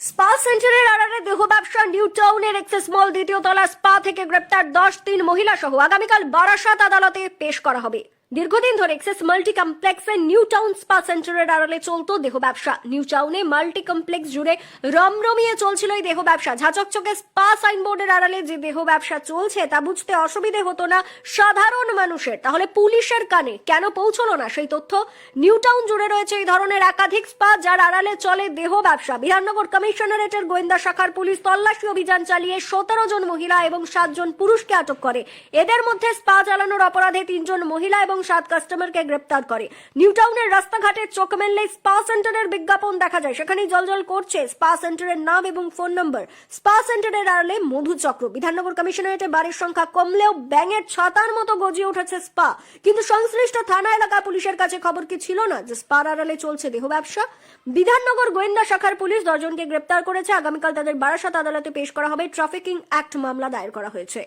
Spa সেন্টারের আড়ালে দেহ নিউ টাউনের এক্সেস মল দ্বিতীয় তলা স্পা থেকে গ্রেপ্তার দশ তিন মহিলা সহ আগামীকাল বারাসাত আদালতে পেশ করা হবে। দীর্ঘদিন ধরে এক্সেস মাল্টি কমপ্লেক্সে নিউ টাউন স্পা সেন্টারের আড়ালে দেহ ব্যবসা। নিউ টাউনে মাল্টি কমপ্লেক্স জুড়ে রমরমিয়ে চলছিল এই দেহ ব্যবসা। ঝাঁচকচকে স্পা সাইনবোর্ডের আড়ালে যে দেহ ব্যবসা চলছে তা বুঝতে অসুবিধে হতো না সাধারণ মানুষের। তাহলে পুলিশের কানে কেন পৌঁছলো না সেই তথ্য? নিউ টাউন জুড়ে রয়েছে এই ধরনের একাধিক স্পা যার আড়ালে চলে দেহ ব্যবসা। বিধাননগর কমিশনারেটের গোয়েন্দা শাখার পুলিশ তল্লাশি অভিযান চালিয়ে সতেরো জন মহিলা এবং সাতজন পুরুষকে আটক করে। এদের মধ্যে স্পা চালানোর অপরাধে তিনজন মহিলা এবং সাত কাস্টমারকে গ্রেপ্তার করে। নিউ টাউনের রাস্তাঘাটে চোখ মেললে স্পা সেন্টারের বিজ্ঞাপন দেখা যায়। সেখানেই জলজল করছে স্পা সেন্টারের নাম এবং ফোন নম্বর। স্পা সেন্টারের আড়ালে মধু চক্র। বিধাননগর কমিশনারেটের বাড়ির সংখ্যা কমলেও ব্যাঙের ছাতার মতো গজিয়ে উঠেছে স্পা। কিন্তু সংশ্লিষ্ট থানা এলাকা পুলিশের কাছে খবর কি ছিল না? যে স্পার আড়ালে চলছে দেহ ব্যবসা। বিধাননগর গোয়েন্দা শাখার পুলিশ দশজনকে গ্রেপ্তার করেছে। আগামীকাল তাদের বারাসাত আদালতে পেশ করা হবে ট্রাফিকিং অ্যাক্ট মামলা দায়ের করা হয়েছে।